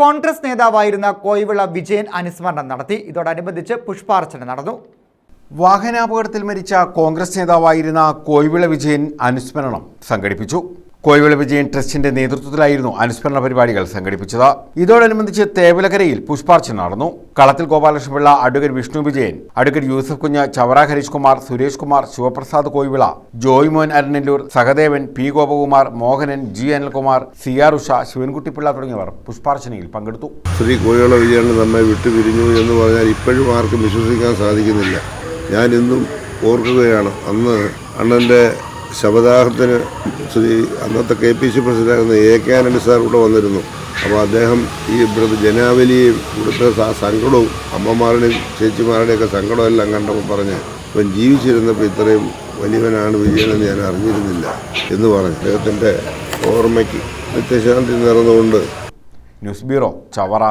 കോൺഗ്രസ് നേതാവായിരുന്ന കോയിവിള വിജയൻ അനുസ്മരണം നടത്തി. ഇതോടനുബന്ധിച്ച് പുഷ്പാർച്ചന നടന്നു. വാഹനാപകടത്തിൽ മരിച്ച കോൺഗ്രസ് നേതാവായിരുന്ന കോയിവിള വിജയൻ അനുസ്മരണം സംഘടിപ്പിച്ചു. കോയിവിള വിജയൻ ട്രസ്റ്റിന്റെ നേതൃത്വത്തിലായിരുന്നു അനുസ്മരണ പരിപാടികൾ സംഘടിപ്പിച്ചത്. ഇതോടനുബന്ധിച്ച് തേവലകരയിൽ പുഷ്പാർച്ചന നടന്നു. Kalathil Gopalakrishnapillai advocate Vishnu Vijayan advocate Yusuf Kunju Chavara Harish Kumar Suresh Kumar Sivaprasad Kozhivila Joymon Aranallur Sahadevan P Gopakumar Mohanan G Anilkumar C R Usha Sivankuttypillai തുടങ്ങിയവർ പുഷ്പാർച്ചനയിൽ പങ്കെടുത്തു. ശ്രീ കോഴിയോള വിജയൻ നമ്മെ വിട്ടുപിരിഞ്ഞു എന്ന് പറഞ്ഞാൽ ഇപ്പോഴും ആർക്കും വിശ്വസിക്കാൻ സാധിക്കുന്നില്ല. ഞാൻ ഇന്നും ഓർക്കുകയാണ് അന്ന് അണ്ണന്റെ ശവദാഹത്തിന് ശ്രീ അന്നത്തെ കെ പി സി പ്രസിഡന്റായിരുന്ന എ കെ ആനന്ദ സാർ ഇവിടെ വന്നിരുന്നു. അപ്പോൾ അദ്ദേഹം ഈ ഇവിടുത്തെ ജനാവലിയും ഇവിടുത്തെ സങ്കടവും അമ്മമാരുടെയും ചേച്ചിമാരുടെയൊക്കെ സങ്കടം എല്ലാം കണ്ടപ്പോൾ പറഞ്ഞ് ഇവൻ ജീവിച്ചിരുന്നപ്പോൾ ഇത്രയും വലിയവനാണ് വിജയനെന്ന് ഞാൻ അറിഞ്ഞിരുന്നില്ല എന്ന് പറഞ്ഞു. അദ്ദേഹത്തിന്റെ ഓർമ്മയ്ക്ക് നിത്യശാന്തി നിറന്നുകൊണ്ട് ന്യൂസ് ബ്യൂറോ ചവറ.